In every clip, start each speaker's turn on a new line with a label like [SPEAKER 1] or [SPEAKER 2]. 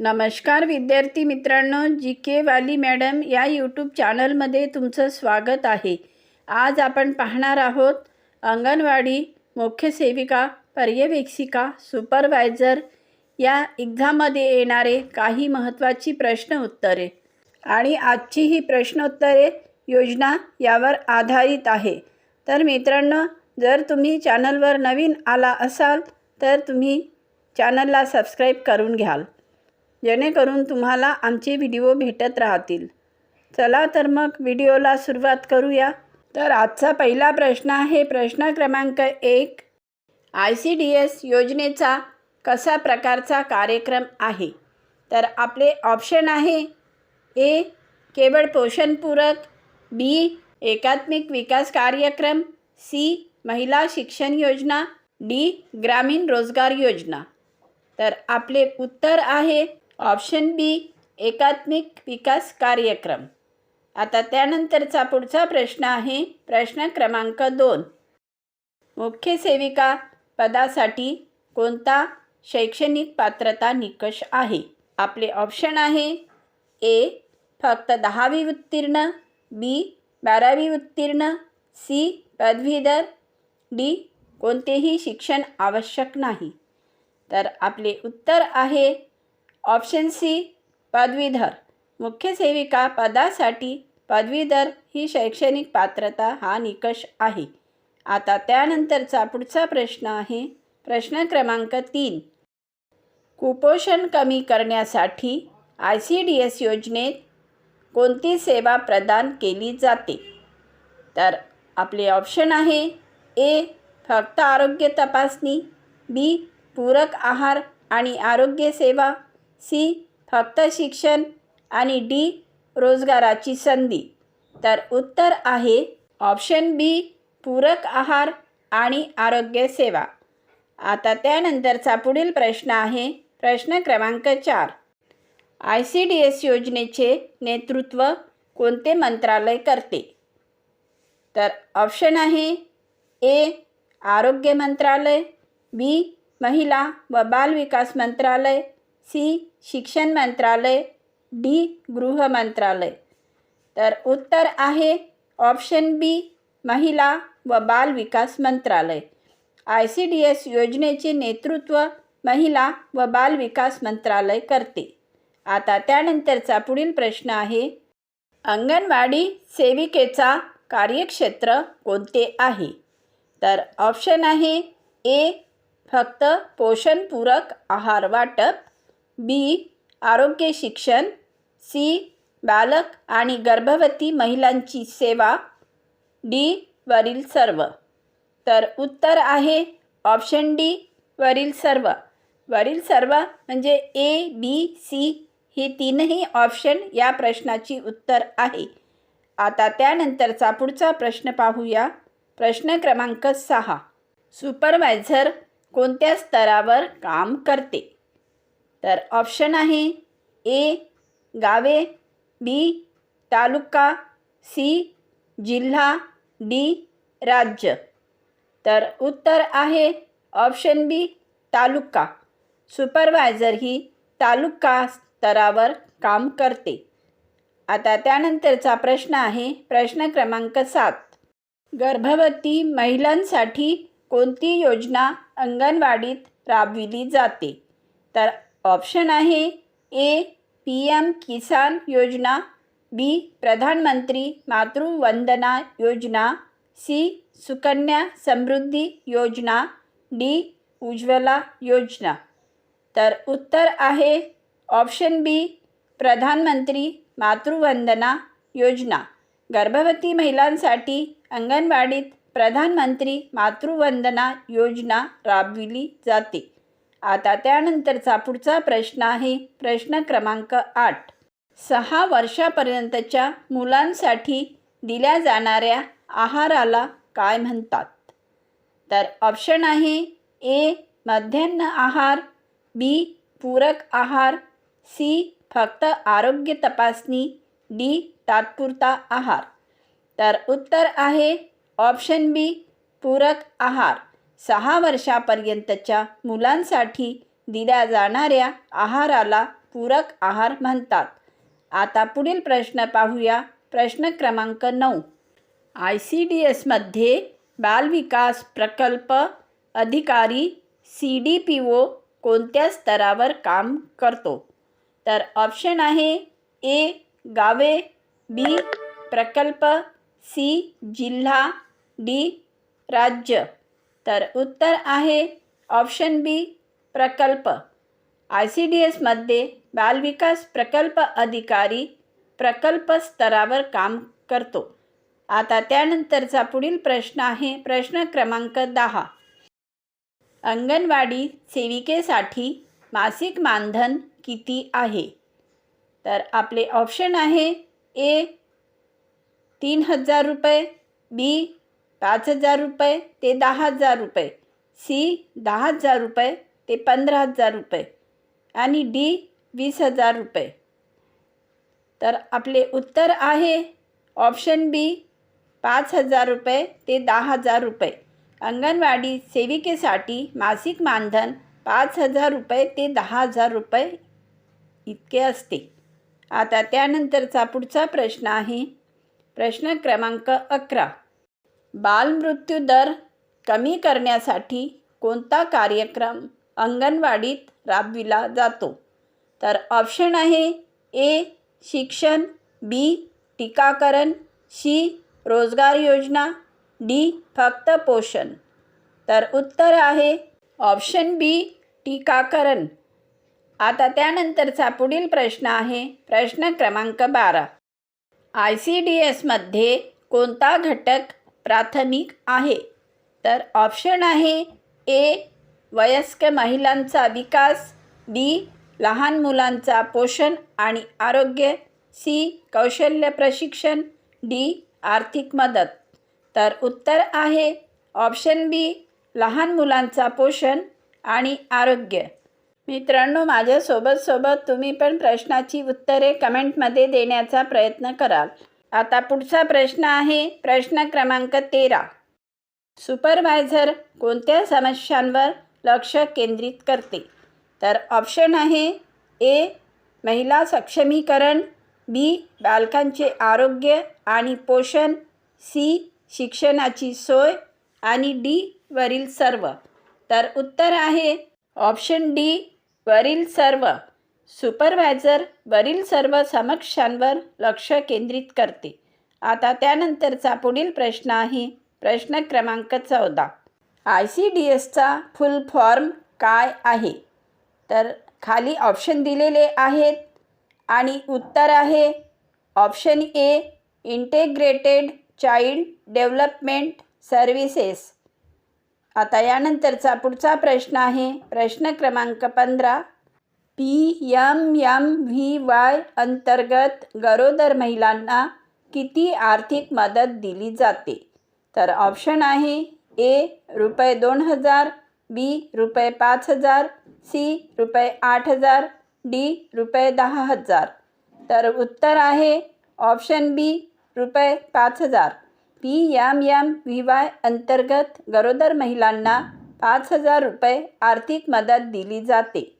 [SPEAKER 1] नमस्कार विद्यार्थी मित्रांनो जी के वाली मॅडम या यूट्यूब चॅनलमध्ये तुमचं स्वागत आहे. आज आपण पाहणार आहोत अंगणवाडी मुख्य सेविका पर्यवेक्षिका सुपरवायझर या एक्झाममध्ये येणारे काही महत्त्वाची प्रश्न उत्तरे. आणि आजची ही प्रश्नोत्तरे योजना यावर आधारित आहे. तर मित्रांनो जर तुम्ही चॅनलवर नवीन आला असाल तर तुम्ही चॅनलला सबस्क्राईब करून घ्याल. जेणेकरून तुम्हाला आमचे व्हिडिओ भेटत राहतील. चला तर मग व्हिडिओला सुरुवात करूया. तर आजचा पहिला प्रश्न आहे प्रश्न क्रमांक एक. आय सी डी एस योजनेचा कसा प्रकारचा कार्यक्रम आहे? तर आपले ऑप्शन आहे ए. केवळ पोषणपूरक बी. एकात्मिक विकास कार्यक्रम सी. महिला शिक्षण योजना डी. ग्रामीण रोजगार योजना. तर आपले उत्तर आहे ऑप्शन बी एकात्मिक विकास कार्यक्रम. आता त्यानंतरचा पुढचा प्रश्न आहे प्रश्न क्रमांक दोन. मुख्य सेविका पदासाठी कोणता शैक्षणिक पात्रता निकष आहे? आपले ऑप्शन आहे ए फक्त दहावी उत्तीर्ण बी बारावी उत्तीर्ण सी पदवीधर डी कोणतेही शिक्षण आवश्यक नाही. तर आपले उत्तर आहे ऑप्शन सी पदवीधर. मुख्य सेविका पदासाठी पदवीधर ही शैक्षणिक पात्रता हा निकष आहे. आता त्यानंतरचा पुढचा प्रश्न आहे प्रश्न क्रमांक तीन. कुपोषण कमी करण्यासाठी आय सी डी एस योजनेत कोणती सेवा प्रदान केली जाते? तर आपले ऑप्शन आहे ए फक्त आरोग्य तपासणी बी पूरक आहार आणि आरोग्य सेवा. सी. फक्त शिक्षण आणि डी. रोजगाराची संधी. तर उत्तर आहे ऑप्शन बी. पूरक आहार आणि आरोग्य सेवा. आता त्यानंतरचा पुढील प्रश्न आहे. प्रश्न क्रमांक चार. आय सी डी एस योजनेचे नेतृत्व कोणते मंत्रालय करते? तर ऑप्शन आहे ए. आरोग्य मंत्रालय बी. महिला व बाल विकास मंत्रालय सी. शिक्षण मंत्रालय डी गृह मंत्रालय. तर उत्तर आहे ऑप्शन बी महिला व बाल विकास मंत्रालय. आय सी डी एस योजनेचे नेतृत्व महिला व बाल विकास मंत्रालय करते. आता त्यानंतरचा पुढील प्रश्न आहे अंगणवाडी सेविकेचा कार्यक्षेत्र कोणते आहे? तर ऑप्शन आहे ए फक्त पोषणपूरक आहार वाटप बी आरोग्य शिक्षण सी बालक आणि गर्भवती महिलांची सेवा डी वरील सर्व. तर उत्तर आहे ऑप्शन डी वरील सर्व. वरील सर्व म्हणजे ए बी सी ही तीनही ऑप्शन या प्रश्नाची उत्तर आहे. आता त्यानंतरचा पुढचा प्रश्न पाहूया. प्रश्न क्रमांक सहा. सुपरवायझर कोणत्या स्तरावर काम करते? तर ऑप्शन आहे ए गावे बी तालुका सी जिल्हा डी राज्य. तर उत्तर आहे ऑप्शन बी तालुका. सुपरवायझर ही तालुका स्तरावर काम करते. आता त्यानंतरचा प्रश्न आहे प्रश्न क्रमांक सात. गर्भवती महिलांसाठी कोणती योजना अंगणवाडीत राबविली जाते? तर ऑप्शन आहे ए पी एम किसान योजना बी प्रधानमंत्री मातृवंदना योजना सी सुकन्या समृद्धी योजना डी उज्ज्वला योजना. तर उत्तर आहे ऑप्शन बी प्रधानमंत्री मातृवंदना योजना. गर्भवती महिलांसाठी अंगणवाडीत प्रधानमंत्री मातृवंदना योजना राबविली जाते. आता त्यानंतरचा पुढचा प्रश्न आहे. प्रश्न क्रमांक आठ. सहा वर्षापर्यंतच्या मुलांसाठी दिल्या जाणाऱ्या आहाराला काय म्हणतात? तर ऑप्शन आहे ए मध्यान्ह आहार बी पूरक आहार सी फक्त आरोग्य तपासणी डी तात्पुरता आहार. तर उत्तर आहे ऑप्शन बी पूरक आहार. सहा वर्षापर्यंतच्या मुलांसाठी दिल्या जाणाऱ्या आहाराला पूरक आहार म्हणतात. आता पुढील प्रश्न पाहूया. प्रश्न क्रमांक नऊ. आय सी डी एसमध्ये बालविकास प्रकल्प अधिकारी सी डी पी ओ कोणत्या स्तरावर काम करतो? तर ऑप्शन आहे ए गावे बी प्रकल्प सी जिल्हा डी राज्य. तर उत्तर आहे ऑप्शन बी प्रकल्प. आय सी डी एसमध्ये बालविकास प्रकल्प अधिकारी प्रकल्प स्तरावर काम करतो. आता त्यानंतरचा पुढील प्रश्न आहे प्रश्न क्रमांक दहा. अंगणवाडी सेविकेसाठी मासिक मानधन किती आहे? तर आपले ऑप्शन आहे ए तीन हजार रुपये बी पाच हजार रुपये ते दहा हजार रुपये. सी दहा हजार रुपये ते पंधरा हजार रुपये. आणि डी वीस हजार रुपये. तर आपले उत्तर आहे ऑप्शन बी पाच हजार रुपये ते दहा हजार रुपये. अंगणवाडी सेविकेसाठी मासिक मानधन पाच हजार रुपये ते दहा हजार रुपये इतके असते. आता त्यानंतरचा पुढचा प्रश्न आहे. प्रश्न क्रमांक अकरा. बालमृत्यू दर कमी करण्यासाठी कोणता कार्यक्रम अंगणवाडीत राबविला जातो? तर ऑप्शन आहे ए शिक्षण बी टीकाकरण सी रोजगार योजना डी फक्त पोषण. तर उत्तर आहे ऑप्शन बी टीकाकरण. आता त्यानंतरचा पुढील प्रश्न आहे प्रश्न क्रमांक बारा. आय सी डी एसमध्ये कोणता घटक प्राथमिक आहे. तर ऑप्शन आहे ए वयस्क महिलांचा विकास बी लहान मुलांचा पोषण आणि आरोग्य सी कौशल्य प्रशिक्षण डी आर्थिक मदत. तर उत्तर आहे ऑप्शन बी लहान मुलांचा पोषण आणि आरोग्य. मित्रांनो माझ्यासोबत सोबत तुम्ही पण प्रश्नाची उत्तरे कमेंटमध्ये देण्याचा प्रयत्न कराल. आता पुढचा प्रश्न आहे प्रश्न क्रमांक तेरा. सुपरवायझर कोणत्या समस्यांवर लक्ष केंद्रित करते? तर ऑप्शन आहे ए महिला सक्षमीकरण बी बालकांचे आरोग्य आणि पोषण सी शिक्षणाची सोय आणि डी वरील सर्व. तर उत्तर आहे ऑप्शन डी वरील सर्व. सुपरवायझर वरील सर्व समक्षांवर लक्ष केंद्रित करते. आता त्यानंतरचा पुढील प्रश्न आहे प्रश्न क्रमांक चौदा. आय सी डी एसचा फुल फॉर्म काय आहे? तर खाली ऑप्शन दिलेले आहेत आणि उत्तर आहे option A integrated child development services. आता यानंतरचा पुढचा प्रश्न आहे प्रश्न क्रमांक पंधरा. P M M V Y अंतर्गत गरोदर महिलांना किती आर्थिक मदत दिली जाते? तर ऑप्शन आहे ए रुपये दोन हजार बी रुपये पाच हजार सी रुपये आठ हजार डी रुपये दहा हजार. तर उत्तर आहे ऑप्शन बी रुपये पाच हजार. P M M V Y अंतर्गत गरोदर महिलांना पाच हजार रुपये आर्थिक मदत दिली जाते.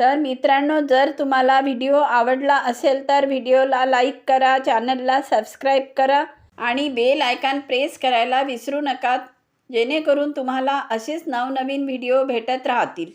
[SPEAKER 1] तर मित्रांनो जर तुम्हाला व्हिडिओ आवडला असेल तर व्हिडिओला लाईक करा चॅनलला सबस्क्राईब करा आणि बेल आयकॉन प्रेस करायला विसरू नका जेणेकरून तुम्हाला असेच नवनवीन व्हिडिओ भेटत राहतील.